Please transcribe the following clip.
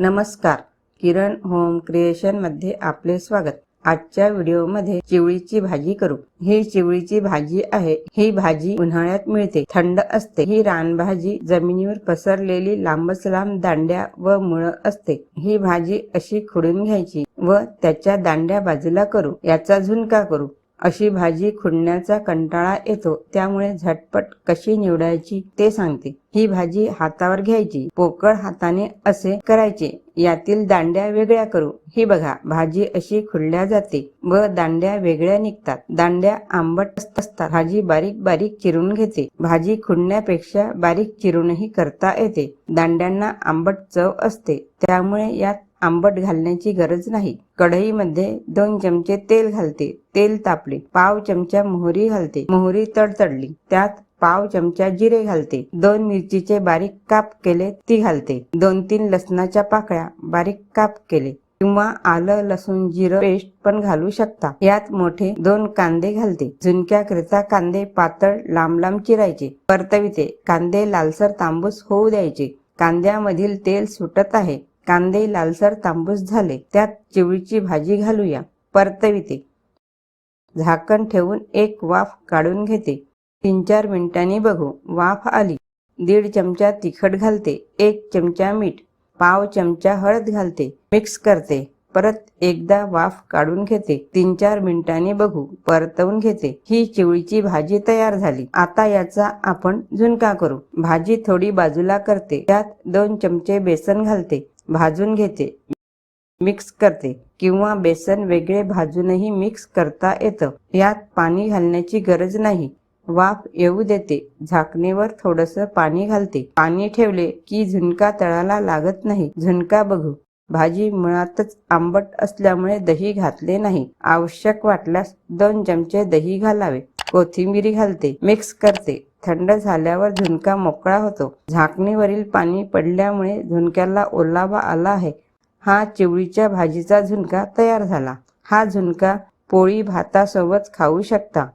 नमस्कार. किरण होम क्रिएशनमध्ये आपले स्वागत. आजच्या व्हिडिओमध्ये चिवळीची भाजी करू. ही चिवळीची भाजी आहे. ही भाजी उन्हाळ्यात मिळते. थंड असते. ही रानभाजी जमिनीवर पसरलेली लांबच लांब दांड्या व मुळं असते. ही भाजी अशी खुडून घ्यायची व त्याच्या दांड्या बाजूला करू. याचा झुणका करू. अशी भाजी खुडण्याचा कंटाळा येतो त्यामुळे झटपट कशी निवडायची ते सांगते. ही भाजी हातावर घ्यायची पोकळ हाताने असे करायचे यातील दांड्या वेगळ्या करू. ही बघा भाजी अशी खुडल्या जाते व दांड्या वेगळ्या निघतात. दांड्या आंबट असतात भाजी बारीक बारीक चिरून घेते. भाजी खुडण्यापेक्षा बारीक चिरूनही करता येते. दांड्यांना आंबट चव असते त्यामुळे यात आंबट घालण्याची गरज नाही. कढईमध्ये दोन चमचे तेल घालते. तेल तापले. पाव चमचा मोहरी घालते. मोहरी तडतडली. त्यात पाव चमचा जिरे घालते. दोन मिरचीचे बारीक काप केले ती घालते. दोन तीन लसणाच्या पाकळ्या बारीक काप केले. किंवा आलं लसूण जिरं पेस्ट पण घालू शकता. यात मोठे दोन कांदे घालते. झुणक्याकरिता कांदे पातळ लांब लांब चिरायचे. परतविते. कांदे लालसर तांबूस होऊ द्यायचे. कांद्यामधील तेल सुटत आहे. कांदे लालसर तांबूस झाले. त्यात चिवळीची भाजी घालूया. परतविते. झाकण ठेवून एक वाफ काढून घेते. तीन चार मिनिटांनी बघू. वाफ आली. दीड चमचा तिखट घालते. एक चमचा मीठ. पाव चमचा हळद घालते. मिक्स करते. परत एकदा वाफ काढून घेते. तीन चार मिनिटांनी बघू. परतवून घेते. ही चिवळीची भाजी तयार झाली. आता याचा आपण झुणका करू. भाजी थोडी बाजूला करते. त्यात दोन चमचे बेसन घालते. भाजून घेते. मिक्स करते किंवा बेसन वेगळे भाजूनही मिक्स करता येतं. यात पाणी घालण्याची गरज नाही. वाफ येऊ देते. झाकणीवर थोडस पाणी घालते. पाणी ठेवले की झुणका तळाला लागत नाही. झुणका बघू. भाजी मुळातच आंबट असल्यामुळे दही घातले नाही. आवश्यक वाटल्यास दोन चमचे दही घालावे. कोथिंबिरी घालते. मिक्स करते. थंड झाल्यावर झुणका मोकळा होतो. झाकणीवरील पाणी पडल्यामुळे झुणक्याला ओलावा आला आहे. हा चिवळीच्या भाजीचा झुणका तयार झाला. हा झुणका पोळी भातासोबत खाऊ शकता.